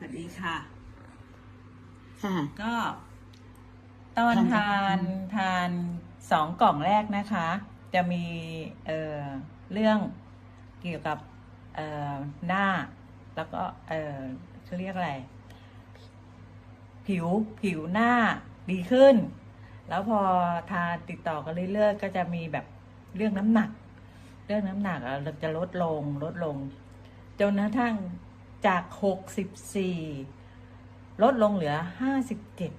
สวัสดีค่ะ ค่ะ ก็ตอนทาทานนทานสองกล่องแรกนะคะ จะมีเอ่อเรื่องเกี่ยวกับเอ่อหน้า แล้วก็เอ่อเขาเรียกอะไร ผิวผิวหน้าดีขึ้น แล้วพอทานติดต่อกันเรื่อยๆก็จะมีแบบเรื่องน้ำหนัก เรื่องน้ำหนักอะเราจะลดลงลดลง จนกระทั่ง จากหกสิบสี่ลดลงเหลือห้าสิบเจ็ด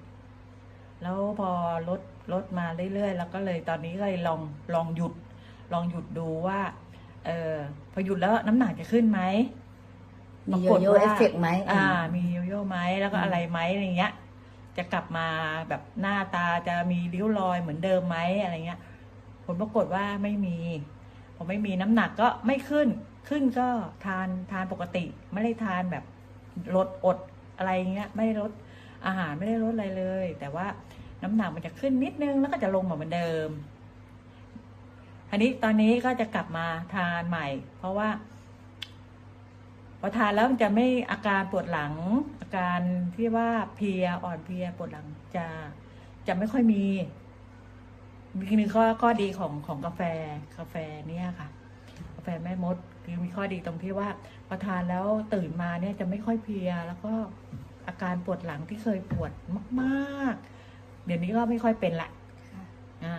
แล้วพอลดลดมาเรื่อยๆ แล้วก็เลยตอนนี้ก็เลยลองลองหยุด ลองหยุดดูว่าเออพอหยุดแล้วน้ำหนักจะขึ้นไหมมีโยโย่เอฟเฟกต์ไหมอ่า มีโยโย่ไหมแล้วก็อะไรไหมอะไรเงี้ย จะกลับมาแบบหน้าตาจะมีริ้วรอยเหมือนเดิมไหมอะไรเงี้ย ผลปรากฏว่าไม่มีพอไม่มีน้ำหนักก็ไม่ขึ้น ขึ้นก็ทานทานปกติ ไม่ได้ทานแบบลดอดอะไรเงี้ยไม่ได้ลดอาหารไม่ได้ลดอะไรเลย แต่ว่าน้ำหนักมันจะขึ้นนิดนึงแล้วก็จะลงมาเหมือนเดิมอันนี้ตอนนี้ก็จะกลับมาทานใหม่ เพราะว่าพอทานแล้วมันจะไม่อาการปวดหลัง อาการที่ว่าเพลียอ่อนเพลียปวดหลังจะจะไม่ค่อยมีมีหนึ่งข้อข้อดีของของกาแฟกาแฟเนี่ยค่ะาแฟแม่มดคือมีข้อดีตรงที่ว่าพอทานแล้วตื่นมาเนี่ยจะไม่ค่อยเพลีย แล้วก็อาการปวดหลังที่เคยปวดมาก ๆ เดี๋ยวนี้ก็ไม่ค่อยเป็นละอ่า